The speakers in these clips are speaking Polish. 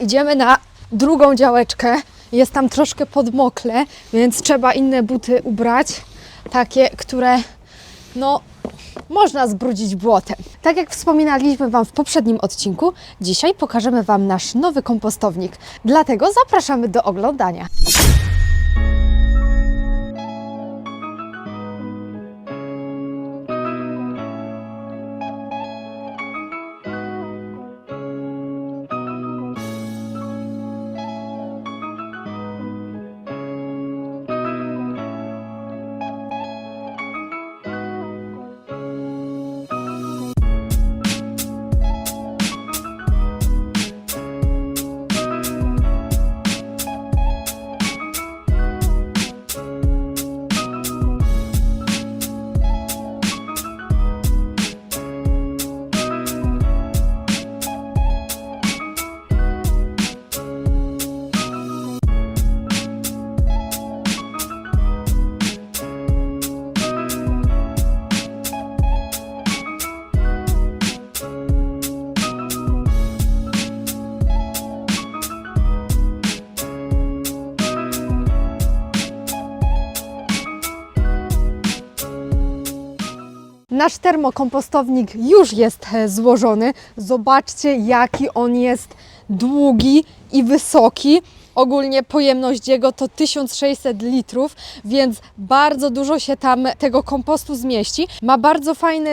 Idziemy na drugą działeczkę. Jest tam troszkę podmokle, więc trzeba inne buty ubrać. Takie, które no można zbrudzić błotem. Tak jak wspominaliśmy Wam w poprzednim odcinku, dzisiaj pokażemy Wam nasz nowy kompostownik. Dlatego zapraszamy do oglądania. Nasz termokompostownik już jest e, złożony. Zobaczcie, jaki on jest długi i wysoki. Ogólnie pojemność jego to 1600 litrów, więc bardzo dużo się tam tego kompostu zmieści. Ma bardzo fajny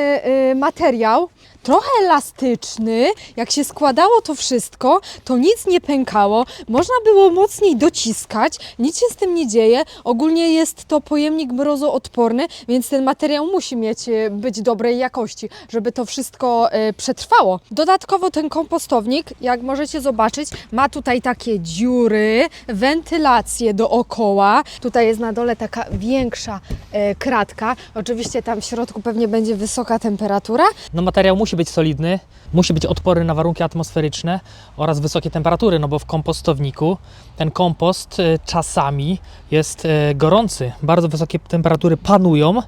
y, materiał, trochę elastyczny. Jak się składało to wszystko, to nic nie pękało. Można było mocniej dociskać, nic się z tym nie dzieje. Ogólnie jest to pojemnik mrozoodporny, więc ten materiał musi mieć y, być dobrej jakości, żeby to wszystko y, przetrwało. Dodatkowo ten kompostownik, jak możecie zobaczyć, ma tutaj takie dziury, wentylację dookoła. Tutaj jest na dole taka większa e, kratka. Oczywiście tam w środku pewnie będzie wysoka temperatura. No materiał musi być solidny, musi być odporny na warunki atmosferyczne oraz wysokie temperatury, no bo w kompostowniku ten kompost y, czasami jest y, gorący. Bardzo wysokie temperatury panują,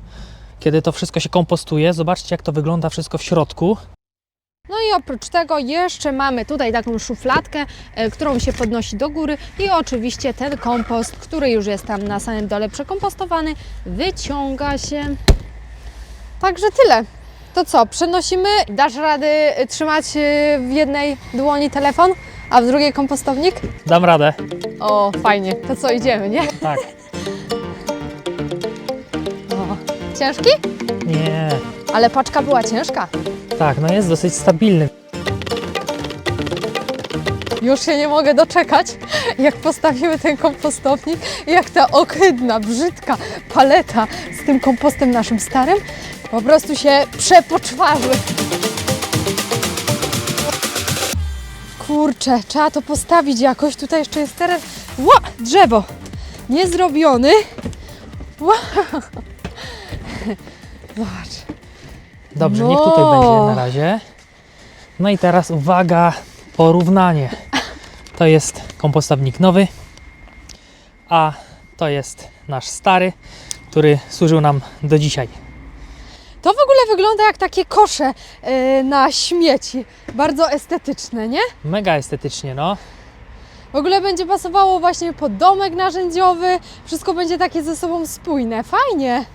kiedy to wszystko się kompostuje. Zobaczcie, jak to wygląda wszystko w środku. No i oprócz tego jeszcze mamy tutaj taką szufladkę, e, którą się podnosi do góry i oczywiście ten kompost, który już jest tam na samym dole przekompostowany, wyciąga się. Także tyle. To co, przenosimy? Dasz rady e, trzymać e, w jednej dłoni telefon, a w drugiej kompostownik? Dam radę. O, fajnie. To co, idziemy, nie? Tak. O. Ciężki? Nie. Ale paczka była ciężka. Tak, no jest dosyć stabilny. Już się nie mogę doczekać, jak postawimy ten kompostownik i jak ta ohydna, brzydka paleta z tym kompostem naszym starym po prostu się przepoczwarzy. Kurczę, trzeba to postawić jakoś. Tutaj jeszcze jest teren. Ła! Drzewo! Niezrobiony. Ła! Zobacz. Dobrze, niech tutaj No. będzie na razie. No i teraz uwaga, porównanie. To jest kompostownik nowy, a to jest nasz stary, który służył nam do dzisiaj. To w ogóle wygląda jak takie kosze yy, na śmieci. Bardzo estetyczne, nie? Mega estetycznie, no. W ogóle będzie pasowało właśnie pod domek narzędziowy. Wszystko będzie takie ze sobą spójne. Fajnie.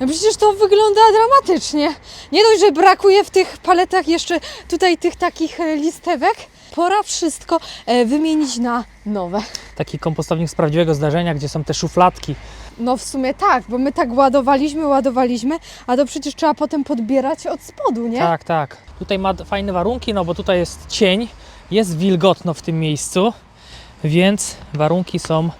No przecież to wygląda dramatycznie. Nie dość, że brakuje w tych paletach jeszcze tutaj tych takich e, listewek. Pora wszystko e, wymienić na nowe. Taki kompostownik z prawdziwego zdarzenia, gdzie są te szufladki. No w sumie tak, bo my tak ładowaliśmy, ładowaliśmy, a to przecież trzeba potem podbierać od spodu, nie? Tak, tak. Tutaj ma d- fajne warunki, no bo tutaj jest cień, jest wilgotno w tym miejscu, więc warunki są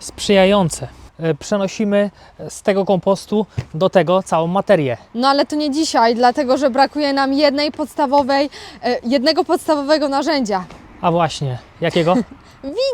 sprzyjające. E, Przenosimy z tego kompostu do tego całą materię. No ale to nie dzisiaj, dlatego że brakuje nam jednej podstawowej, e, jednego podstawowego narzędzia. A właśnie, jakiego?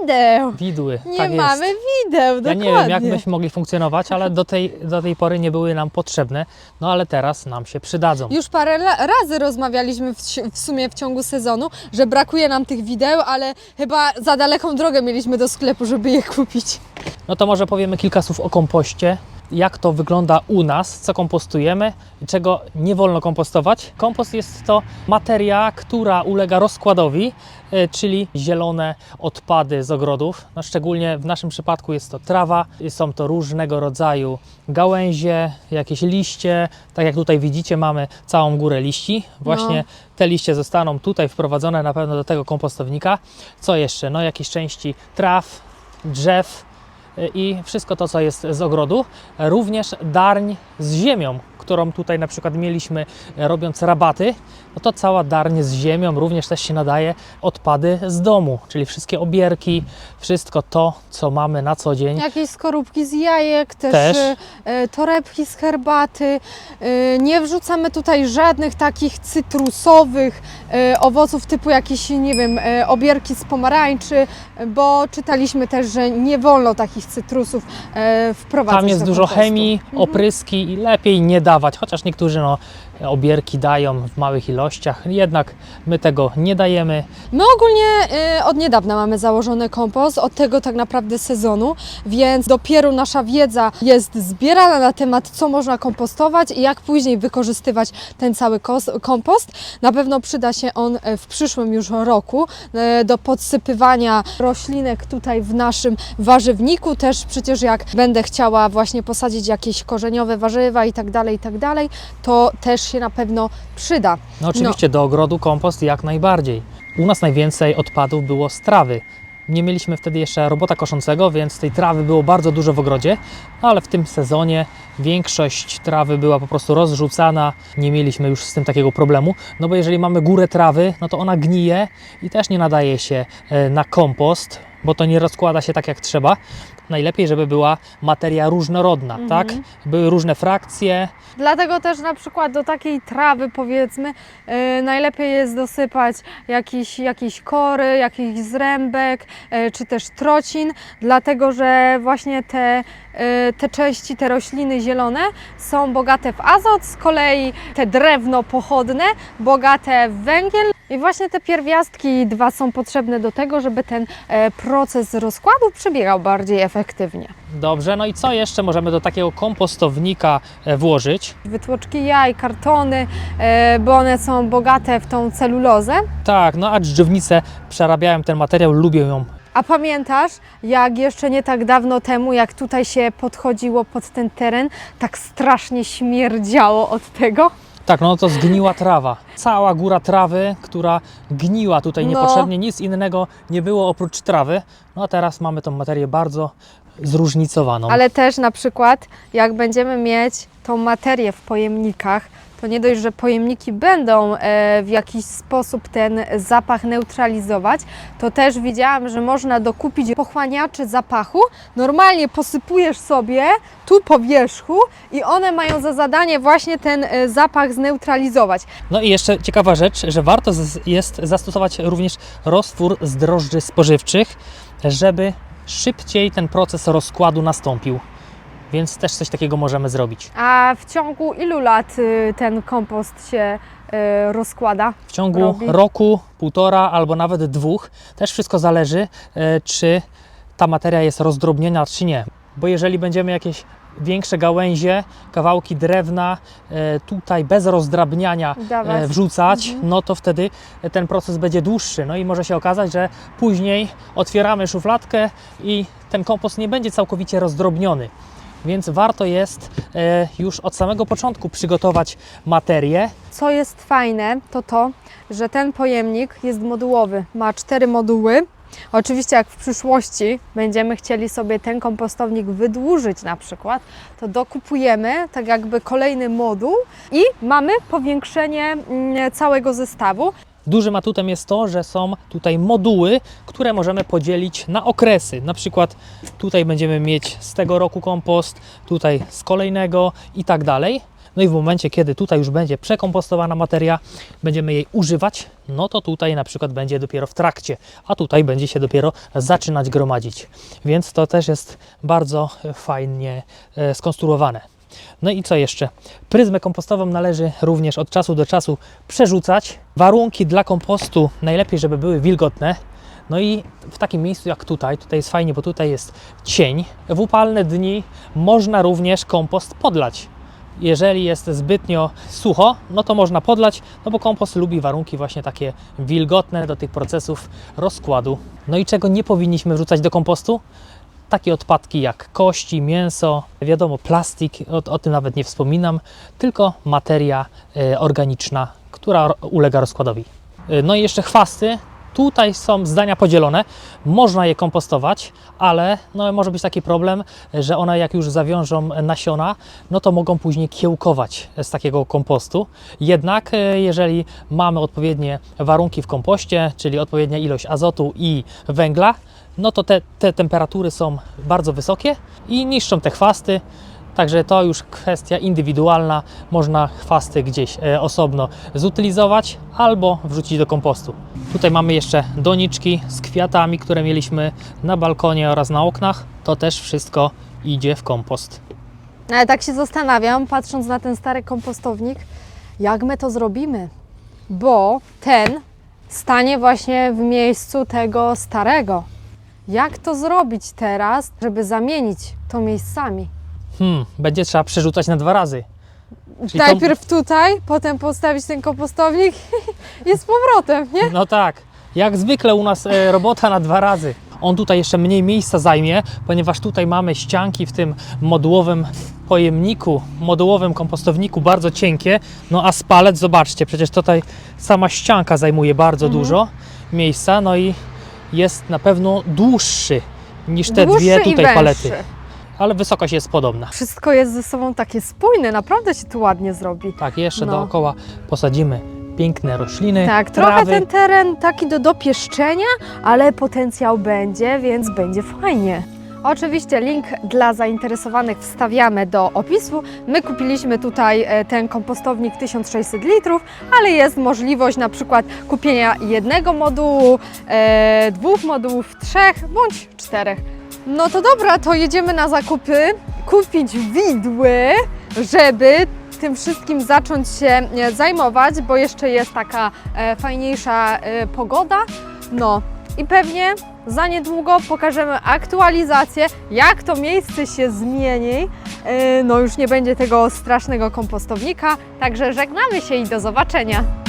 Wideł! Widły. Nie tak mamy jest. wideł, Ja dokładnie. nie wiem, jak byśmy mogli funkcjonować, ale do tej, do tej pory nie były nam potrzebne, no ale teraz nam się przydadzą. Już parę la- razy rozmawialiśmy w, si- w sumie w ciągu sezonu, że brakuje nam tych wideł, ale chyba za daleką drogę mieliśmy do sklepu, żeby je kupić. No to może powiemy kilka słów o kompoście. Jak to wygląda u nas, co kompostujemy czego nie wolno kompostować. Kompost jest to materia, która ulega rozkładowi czyli zielone odpady z ogrodów. No, szczególnie w naszym przypadku jest to trawa, są to różnego rodzaju gałęzie, jakieś liście. Tak jak tutaj widzicie, mamy całą górę liści. Właśnie No. te liście zostaną tutaj wprowadzone na pewno do tego kompostownika. Co jeszcze? No jakieś części traw, drzew y, i wszystko to, co jest z ogrodu. Również darń z ziemią, którą tutaj na przykład mieliśmy e, robiąc rabaty, no to cała darń z ziemią również też się nadaje odpady z domu, czyli wszystkie obierki, wszystko to, co mamy na co dzień. Jakieś skorupki z jajek, też, Też. e, e, torebki z herbaty. E, nie wrzucamy tutaj żadnych takich cytrusowych owoców typu jakieś, nie wiem, obierki z pomarańczy, bo czytaliśmy też, że nie wolno takich cytrusów wprowadzać Tam jest dużo kompostu. chemii, opryski i lepiej nie dawać, chociaż niektórzy no, obierki dają w małych ilościach, jednak my tego nie dajemy. My ogólnie y, od niedawna mamy założony kompost, od tego tak naprawdę sezonu, więc dopiero nasza wiedza jest zbierana na temat, co można kompostować i jak później wykorzystywać ten cały kompost. Na pewno przyda się on e, w przyszłym już roku e, do podsypywania roślinek tutaj w naszym warzywniku. Też przecież jak będę chciała właśnie posadzić jakieś korzeniowe warzywa i tak dalej, i tak dalej, to też się na pewno przyda. No oczywiście do ogrodu kompost jak najbardziej. U nas najwięcej odpadów było z trawy. Nie mieliśmy wtedy jeszcze robota koszącego, więc tej trawy było bardzo dużo w ogrodzie, no ale w tym sezonie większość trawy była po prostu rozrzucana. Nie mieliśmy już z tym takiego problemu, no bo jeżeli mamy górę trawy, no to ona gnije i też nie nadaje się e, na kompost, bo to nie rozkłada się tak jak trzeba. Najlepiej, żeby była materia różnorodna, tak? Były różne frakcje, Dlatego też na przykład do takiej trawy powiedzmy e, najlepiej jest dosypać jakiś, jakiś kory, jakiś zrębek e, czy też trocin, dlatego że właśnie te, e, te części, te rośliny zielone są bogate w azot, z kolei te drewno pochodne bogate w węgiel i właśnie te pierwiastki dwa są potrzebne do tego, żeby ten e, proces rozkładu przebiegał bardziej efektywnie. Dobrze, no i co jeszcze możemy do takiego kompostownika e, włożyć? wytłoczki jaj, kartony, e, bo one są bogate w tą celulozę. Tak, no a dżdżownice przerabiają ten materiał, lubią ją. A pamiętasz, jak jeszcze nie tak dawno temu, jak tutaj się podchodziło pod ten teren, tak strasznie śmierdziało od tego? Tak, no to zgniła trawa. Cała góra trawy, która gniła tutaj No. niepotrzebnie, nic innego nie było oprócz trawy. No a teraz mamy tą materię bardzo zróżnicowaną. Ale też na przykład, jak będziemy mieć tą materię w pojemnikach, to nie dość, że pojemniki będą e, w jakiś sposób ten zapach neutralizować, to też widziałam, że można dokupić pochłaniaczy zapachu. Normalnie posypujesz sobie tu po wierzchu i one mają za zadanie właśnie ten e, zapach zneutralizować. No i jeszcze ciekawa rzecz, że warto jest zastosować również roztwór z drożdży spożywczych, żeby szybciej ten proces rozkładu nastąpił. Więc też coś takiego możemy zrobić. A w ciągu ilu lat y, ten kompost się y, rozkłada? W ciągu robi. roku, półtora albo nawet dwóch też wszystko zależy, e, czy ta materia jest rozdrobniona, czy nie. Bo jeżeli będziemy jakieś większe gałęzie, kawałki drewna e, tutaj bez rozdrabniania Dawać. e, wrzucać, Mhm. no to wtedy ten proces będzie dłuższy. No i może się okazać, że później otwieramy szufladkę i ten kompost nie będzie całkowicie rozdrobniony. Więc warto jest e, już od samego początku przygotować materię, Co jest fajne, to to, że ten pojemnik jest modułowy. Ma cztery moduły. Oczywiście, jak w przyszłości będziemy chcieli sobie ten kompostownik wydłużyć, na przykład, to dokupujemy tak jakby kolejny moduł i mamy powiększenie mm, całego zestawu. Dużym atutem jest to, że są tutaj moduły, które możemy podzielić na okresy. Na przykład tutaj będziemy mieć z tego roku kompost, tutaj z kolejnego i tak dalej. No i w momencie, kiedy tutaj już będzie przekompostowana materia, będziemy jej używać, no to tutaj na przykład będzie dopiero w trakcie, a tutaj będzie się dopiero zaczynać gromadzić. Więc to też jest bardzo fajnie e, skonstruowane. No i co jeszcze? Pryzmę kompostową należy również od czasu do czasu przerzucać. Warunki dla kompostu najlepiej, żeby były wilgotne. No i w takim miejscu jak tutaj, tutaj jest fajnie, bo tutaj jest cień. W upalne dni można również kompost podlać. Jeżeli jest zbytnio sucho, no to można podlać, no bo kompost lubi warunki właśnie takie wilgotne do tych procesów rozkładu. No i czego nie powinniśmy wrzucać do kompostu? Takie odpadki jak kości, mięso, wiadomo, plastik, o, o tym nawet nie wspominam, tylko materia e, organiczna, która ulega rozkładowi. E, No i jeszcze chwasty. Tutaj są zdania podzielone. Można je kompostować, ale no, może być taki problem, że one jak już zawiążą nasiona, no to mogą później kiełkować z takiego kompostu. Jednak e, jeżeli mamy odpowiednie warunki w kompoście, czyli odpowiednia ilość azotu i węgla, no to te, te temperatury są bardzo wysokie i niszczą te chwasty. Także to już kwestia indywidualna. Można chwasty gdzieś e, osobno zutylizować albo wrzucić do kompostu. Tutaj mamy jeszcze doniczki z kwiatami, które mieliśmy na balkonie oraz na oknach. To też wszystko idzie w kompost. Ale tak się zastanawiam, patrząc na ten stary kompostownik, jak my to zrobimy. Bo ten stanie właśnie w miejscu tego starego. Jak to zrobić teraz, żeby zamienić to miejscami? Hmm, będzie trzeba przerzucać na dwa razy. Czyli Najpierw tutaj, potem postawić ten kompostownik i z powrotem, nie? No tak, jak zwykle u nas e, robota na dwa razy. On tutaj jeszcze mniej miejsca zajmie, ponieważ tutaj mamy ścianki w tym modułowym pojemniku, modułowym kompostowniku bardzo cienkie. No a spalec, zobaczcie, przecież tutaj sama ścianka zajmuje bardzo dużo miejsca, no i jest na pewno dłuższy niż te Dłuższy dwie i tutaj węższy. palety. Ale wysokość jest podobna. Wszystko jest ze sobą takie spójne, naprawdę się tu ładnie zrobi. Tak, jeszcze No. dookoła posadzimy piękne rośliny, Tak, trochę trawy. ten teren taki do dopieszczenia, ale potencjał będzie, więc będzie fajnie. Oczywiście link dla zainteresowanych wstawiamy do opisu. My kupiliśmy tutaj e, ten kompostownik 1600 litrów, ale jest możliwość na przykład kupienia jednego modułu, e, dwóch modułów, trzech bądź czterech. No to dobra, to jedziemy na zakupy, kupić widły, żeby tym wszystkim zacząć się e, zajmować, bo jeszcze jest taka e, fajniejsza e, pogoda. No i pewnie za niedługo pokażemy aktualizację, jak to miejsce się zmieni. No już nie będzie tego strasznego kompostownika, także żegnamy się i do zobaczenia.